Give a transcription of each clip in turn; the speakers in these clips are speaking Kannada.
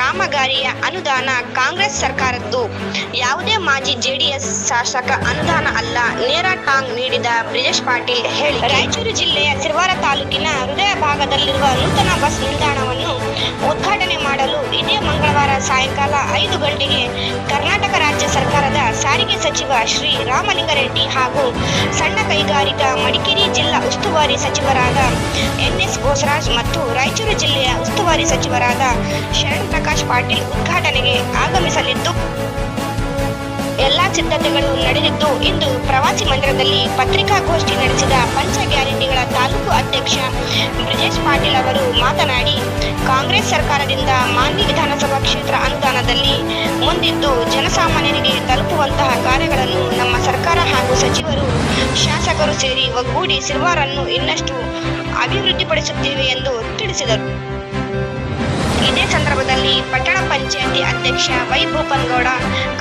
ಕಾಮಗಾರಿಯ ಅನುದಾನ ಕಾಂಗ್ರೆಸ್ ಸರ್ಕಾರದ್ದು. ಯಾವುದೇ ಮಾಜಿ ಜೆಡಿಎಸ್ ಶಾಸಕ ಅನುದಾನ ಅಲ್ಲ. ನೇರ ಟಾಂಗ್ ನೀಡಿದ ಬ್ರಿಜೇಶ್ ಪಾಟೀಲ್ ಹೇಳಿ ರಾಯಚೂರು ಜಿಲ್ಲೆಯ ಸಿರ್ವಾರ ತಾಲೂಕಿನ ಹೃದಯ ಭಾಗದಲ್ಲಿರುವ ನೂತನ ಬಸ್ ನಿಲ್ದಾಣವನ್ನು ಉದ್ಘಾಟನೆ ಮಾಡಲು ಇದೇ ಮಂಗಳವಾರ ಸಾಯಂಕಾಲ ಐದು ಗಂಟೆಗೆ ಕರ್ನಾಟಕ ರಾಜ್ಯ ಸರ್ಕಾರದ ಸಾರಿಗೆ ಸಚಿವ ಶ್ರೀ ರಾಮಲಿಂಗಾರೆಡ್ಡಿ ಹಾಗೂ ಸಣ್ಣ ಕೈಗಾರಿಕಾ ಮಡಿಕೇರಿ ಜಿಲ್ಲಾ ಉಸ್ತುವಾರಿ ಸಚಿವರಾದ ಎನ್ಎಸ್ ಬೋಸರಾಜ್ ಮತ್ತು ರಾಯಚೂರು ಜಿಲ್ಲೆಯ ಉಸ್ತುವಾರಿ ಸಚಿವರಾದ ಶರಣ್ ಪ್ರಕಾಶ್ ಪಾಟೀಲ್ ಉದ್ಘಾಟನೆಗೆ ಆಗಮಿಸಲಿದ್ದು, ಎಲ್ಲಾ ಸಿದ್ಧತೆಗಳು ನಡೆದಿದ್ದು ಇಂದು ಪ್ರವಾಸಿ ಮಂದಿರದಲ್ಲಿ ಪತ್ರಿಕಾಗೋಷ್ಠಿ ನಡೆಸಿದ ಪಂಚ ಗ್ಯಾರಂಟಿಗಳ ತಾಲೂಕು ಅಧ್ಯಕ್ಷ ಬ್ರಿಜೇಶ್ ಪಾಟೀಲ್ ಅವರು ಮಾತನಾಡಿ ಕಾಂಗ್ರೆಸ್ ಸರ್ಕಾರದಿಂದ ಮಾನ್ಯ ವಿಧಾನಸಭಾ ಕ್ಷೇತ್ರ ಅನುದಾನದಲ್ಲಿ ಮುಂದಿದ್ದು ಜನಸಾಮಾನ್ಯರಿಗೆ ತಲುಪುವಂತಹ ಕಾರ್ಯಗಳನ್ನು ನಮ್ಮ ಸರ್ಕಾರ ಹಾಗೂ ಸಚಿವರು ಶಾಸಕರು ಸೇರಿ ಒಗ್ಗೂಡಿ ಸಿಲ್ವಾರನ್ನು ಇನ್ನಷ್ಟು ಅಭಿವೃದ್ಧಿಪಡಿಸುತ್ತೇವೆ ಎಂದು ತಿಳಿಸಿದರು. ಇದೇ ಸಂದರ್ಭದಲ್ಲಿ ಪಟ್ಟಣ ಪಂಚಾಯಿತಿ ಅಧ್ಯಕ್ಷ ವೈ ಭೂಪನ್ಗೌಡ,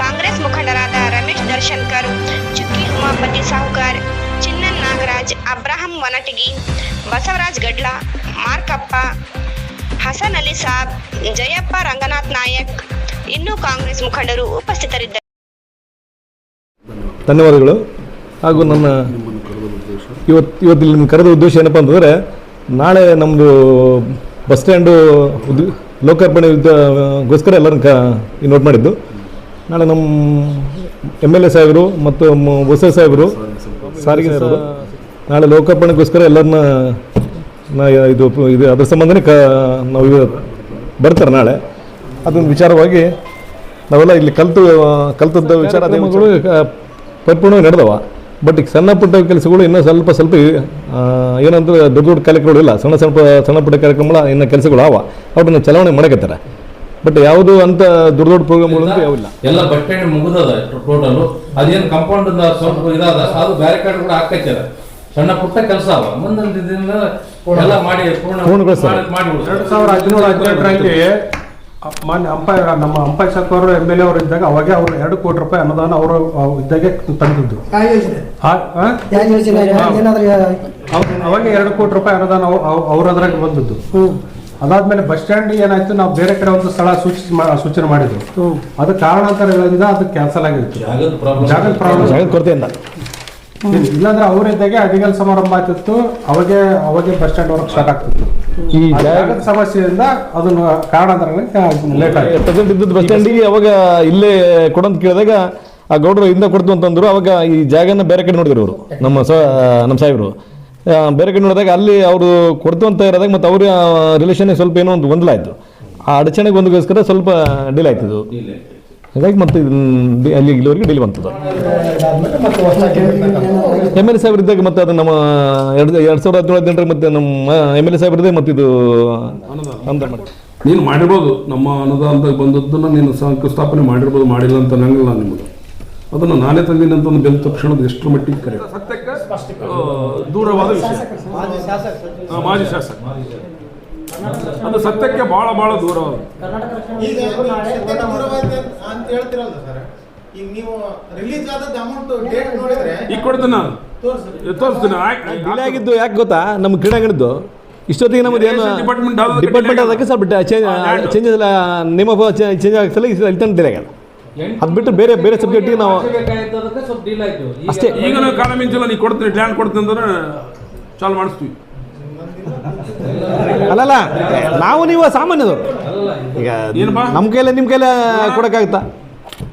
ಕಾಂಗ್ರೆಸ್ ಮುಖಂಡರಾದ ರಮೇಶ್ ದರ್ಶನ್ಕರ್, ಚುಕ್ಕಿ ಉಮಾಪತಿ ಸಾಹುಕಾರ್, ಚಿನ್ನನ್ ನಾಗರಾಜ್, ಅಬ್ರಾಹಂ ವನಟಗಿ, ಬಸವರಾಜ್ ಗಡ್ಲ, ಮಾರ್ಕಪ್ಪ ಹಸನ್ ಅಲಿ ಸಾಬ್ ಜಯಪ್ಪ ರಂಗನಾಥ್ ನಾಯಕ್ ಇನ್ನೂ ಕಾಂಗ್ರೆಸ್ ಮುಖಂಡರು ಉಪಸ್ಥಿತರಿದ್ದರು. ಧನ್ಯವಾದಗಳು. ಹಾಗೂ ನನ್ನ ಇವತ್ತು ಇವತ್ತು ಇಲ್ಲಿ ನಿಮ್ಗೆ ಕರೆದ ಉದ್ದೇಶ ಏನಪ್ಪ ಅಂತಂದರೆ ನಾಳೆ ನಮ್ಮದು ಬಸ್ ಸ್ಟ್ಯಾಂಡು ಉದ್ ಲೋಕಾರ್ಪಣೆ ಗೋಸ್ಕರ ಎಲ್ಲರನ್ನ ಕ ನೋಟ್ ಮಾಡಿದ್ದು. ನಾಳೆ ನಮ್ಮ ಎಂ ಎಲ್ ಎ ಸಾಹೇಬರು ಮತ್ತು ಹೊಸ ಸಾಹೇಬರು ಸಾರಿಗೆ ನಾಳೆ ಲೋಕಾರ್ಪಣೆಗೋಸ್ಕರ ಎಲ್ಲರನ್ನ ನಾ ಇದು ಇದು ಅದ್ರ ಸಂಬಂಧನೇ ಕ ನಾವು ಇವ- ಬರ್ತಾರೆ ನಾಳೆ. ಅದೊಂದು ವಿಚಾರವಾಗಿ ನಾವೆಲ್ಲ ಇಲ್ಲಿ ಕಲ್ತು ಕಲ್ತದ್ದ ವಿಚಾರ ಅದೇ ವಿಚಾರ. ಪರಿಪೂರ್ಣವಾಗಿ ನಡೆದವ. ಬಟ್ ಈಗ ಸಣ್ಣ ಪುಟ್ಟ ಕೆಲಸಗಳು ಇನ್ನೂ ಸ್ವಲ್ಪ ಸ್ವಲ್ಪ ಏನಂದ್ರೆ ದೊಡ್ಡ ದೊಡ್ಡ ಕಾರ್ಯಕ್ರಮಗಳು ಇಲ್ಲ. ಸಣ್ಣ ಸಣ್ಣ ಪ- ಸಣ್ಣ ಪುಟ್ಟ ಕಾರ್ಯಕ್ರಮಗಳ ಇನ್ನೂ ಕೆಲಸಗಳು ಅವ ಅವ್ರನ್ನ ಚಲಾವಣೆ ಮಾಡಕತ್ತಾರೆ. ಬಟ್ ಯಾವುದು ಅಂತ ದೊಡ್ಡ ದೊಡ್ಡ ಪ್ರೋಗ್ರಾಮ್ಗಳು ಅಂತ ಯಾವಿಲ್ಲ ಎಲ್ಲ ಬಟ್ಟೆ ಮುಗಿದ ಮುಗಿದದ ಟೋಟಲ್ ಅದೇನು ಕಂಪೌಂಡ್ ಸ್ವಲ್ಪ ಇದಾದ. ಅದು ಬ್ಯಾರಿಕೇಡ್ ಕೂಡ ಹಾಕೈತಾರ ಸಣ್ಣ ಪುಟ್ಟ ಕೆಲಸ ಅವ ಮುಂದೊಂದು ದಿನ ಎಲ್ಲ ಮಾಡಿ ಪೂರ್ಣ ಪೂರ್ಣಗೊಳಿಸ್ತಾರೆ. ಮಾಡಿ-. ಎರಡು ಸಾವಿರ ಹದಿನೇಳು ಹದಿನೆಂಟರಲ್ಲಿ ಮಾನ್ಯ ಅಂಪೈರ್ ನಮ್ಮ ಅಂಪೈರ್ ಶಾಖ ಅವರು ಎಂ ಎಲ್ ಎ ಅವರು ಇದ್ದಾಗ ಅವಾಗೆ ಅವರು ಎರಡು ಕೋಟಿ ರೂಪಾಯಿ ಅನುದಾನ ಅವರು ಇದ್ದಾಗೆ ತಂದಿದ್ದು. ಯಾವ ಯೋಜನೆ. ಆ- ಆ? ಯಾವ ಯೋಜನೆ ಏನಾದ್ರೂ ಅವ್- ಅವಾಗೆ ಎರಡು ಕೋಟಿ ರೂಪಾಯಿ ಅನುದಾನ ಅವ್- ಅವ್- ಅವ್ರ ಅದ್ರಾಗ ಬಂದದ್ದು. ಹ್ಮ್. ಅದಾದ್ಮೇಲೆ ಬಸ್ ಸ್ಟ್ಯಾಂಡ್ ಏನಾಯ್ತು ನಾವು ಬೇರೆ ಕಡೆ ಒಂದು ಸ್ಥಳ ಸೂಚಿಸಿ ಮಾ- ಸೂಚನೆ ಮಾಡಿದ್ವಿ ಹ್ಮ್. ಅದು ಕಾರಣಾಂತರಗಳಿಂದ ಅದು ಕ್ಯಾನ್ಸಲ್ ಆಗಿತ್ತು. ಜಾಗದ ಪ್ರಾಬ್ಲಮ್ ಜಾಗದ ಪ್ರಾಬ್ಲಮ್ ಜಾಗದ ಕೊರತೆಯಿಂದ. ಇಲ್ಲಾಂದ್ರೆ ಅವರಿದ್ದಾಗೆ ಅಡಿಗಲ್ ಸಮಾರಂಭ ಆಗ್ತಿತ್ತು ಅವಾಗೆ ಅವಾಗೆ ಬಸ್ ಸ್ಟ್ಯಾಂಡ್ ವರ್ಕ್ ಸ್ಟಾರ್ಟ್ ಆಗ್ತಿತ್ತು. ಈ ಜಾಗದ ಸಮಸ್ಯೆಯಿಂದ ಅದನ್ನ ಕಾರಣ ಲೇಟ್ ಪ್ರೆಸೆಂಟ್ ಇದ್ದದ್ದು ಬಸ್ ಸ್ಟ್ಯಾಂಡಿಗೆ ಅವಾಗ ಇಲ್ಲೇ ಕೊಡಂತ ಕೇಳಿದಾಗ ಆ ಗೌಡರು ಇಂದ ಕೊಡ್ತು ಅಂತಂದ್ರು. ಅವಾಗ ಈ ಜಾಗನ ಬೇರೆ ಕಡೆ ನೋಡಿದ್ರು ಅವರು ನಮ್ಮ ಸ ನಮ್ಮ ಸಾಹೇಬರು. ಬೇರೆ ಕಡೆ ನೋಡಿದಾಗ ಅಲ್ಲಿ ಅವರು ಕೊಡ್ತು ಅಂತ ಇರೋದಾಗ ಮತ್ತು ಅವ್ರ ರಿಲೇಷನ್ ಸ್ವಲ್ಪ ಏನೋ ಒಂದು ಗೊಂದಲ ಆಯಿತು. ಆ ಅಡಚಣೆಗೆ ಒಂದಗೋಸ್ಕರ ಸ್ವಲ್ಪ ಡಿಲೇ ಆಯ್ತು ಇದು. ಹಾಗಾಗಿ ಮತ್ತೆ ಇದನ್ನ ಅಲ್ಲಿ ಇಲ್ಲಿವರೆಗೆ ಡೆಲಿ ಬಂತದ. ಎಂ ಎಲ್ ಎ ಸಾಹೇಬ್ರು ಇದ್ದಾಗ ಮತ್ತೆ ಅದು ನಮ್ಮ ಎರಡು ಎರಡು ಸಾವಿರದ ಹದಿನೇಳು ಹದಿನೆಂಟರ ಮತ್ತೆ ನಮ್ಮ ಎಂ ಎಲ್ ಎ ಸಾಹೇಬ್ರದೇ ಮತ್ತೆ ಇದು ಅನುದಾನ ಮಾಡಿ ನೀನು ಮಾಡಿರ್ಬೋದು ನಮ್ಮ ಅನುದಾನದಾಗ ಬಂದದ್ದನ್ನು ನೀನು ಶಂಕುಸ್ಥಾಪನೆ ಮಾಡಿರ್ಬೋದು ಮಾಡಿಲ್ಲ ಅಂತ ಅನ್ನಂಗಿಲ್ಲ ನಿಮ್ಮದು ಅದನ್ನು ನಾನೇ ತಂದಿನ ಅಂತ ಒಂದು ಬೆಲ್ ತಕ್ಷಣದ ಎಷ್ಟು ಮಟ್ಟಿಗೆ ಕರೆ. ಸತ್ಯಕ್ಕೆ ದೂರವಾದ ವಿಷಯ. ಮಾಜಿ ಶಾಸಕ ಅದು ಸತ್ಯಕ್ಕೆ ಬಹಳ ಬಹಳ ದೂರವಾದ. ಹೇಳ್ತಿರಲ್ಲ ಸರ್? ಈಗ ನೀವು ರಿಲೀಸ್ ಆದದ್ದು ಅಮೌಂಟ್ ಡೇಟ್ ನೋಡಿದ್ರೆ ಈಗ ಕೊಡ್ತೀನಿ ನಾನು. ತೋರಿಸಿ ತೋರಿಸ್ತೀನಿ. ಡಿಲೇ ಆಗಿದ್ದು ಯಾಕೆ ಗೊತ್ತಾ? ನಮ್ಮ ಕ್ರೀಡಾಂಗಣದ್ದು. ಇಷ್ಟೊತ್ತಿಗೆ ನಮ್ದು ಏನು ಡಿಪಾರ್ಟ್ಮೆಂಟ್ delay ಅದಕ್ಕೆ ಸ್ವಲ್ಪ ಚೇಂಜ್ ಚೇಂಜಸ್ ಎಲ್ಲ ನೇಮ ಚೇಂಜ್ ಆಗ್ಸಲ್ಲ ಇಲ್ಲಿ ತನಕ ಡಿಲೇ ಆಗಲ್ಲ. ಅದು ಬಿಟ್ಟು ಬೇರೆ ಬೇರೆ ಸಬ್ಜೆಕ್ಟಿಗೆ ನಾವು ಸ್ವಲ್ಪ ಡಿಲೇ ಆಯ್ತು. ಈಗ ಅಷ್ಟೇ. ಈಗ ನಾವು ಕಾಲ ಮಿಂಚಲ್ಲ ನೀವು ಕೊಡ್ತೀನಿ ಲ್ಯಾಂಡ್ ಕೊಡ್ತೀನಿ ಅಂದ್ರೆ ಚಾಲು ಮಾಡಿಸ್ತೀವಿ. ಅಲ್ಲಲ್ಲ ನಾವು ನೀವು ಸಾಮಾನ್ಯದವರು. ಈಗ ಏನಪ್ಪಾ? ನಮ್ಮ ಕೈಲೇ ನಿಮ್ಮ ಕೈಲೇ ಕೊಡೋಕ್ಕಾಗುತ್ತಾ?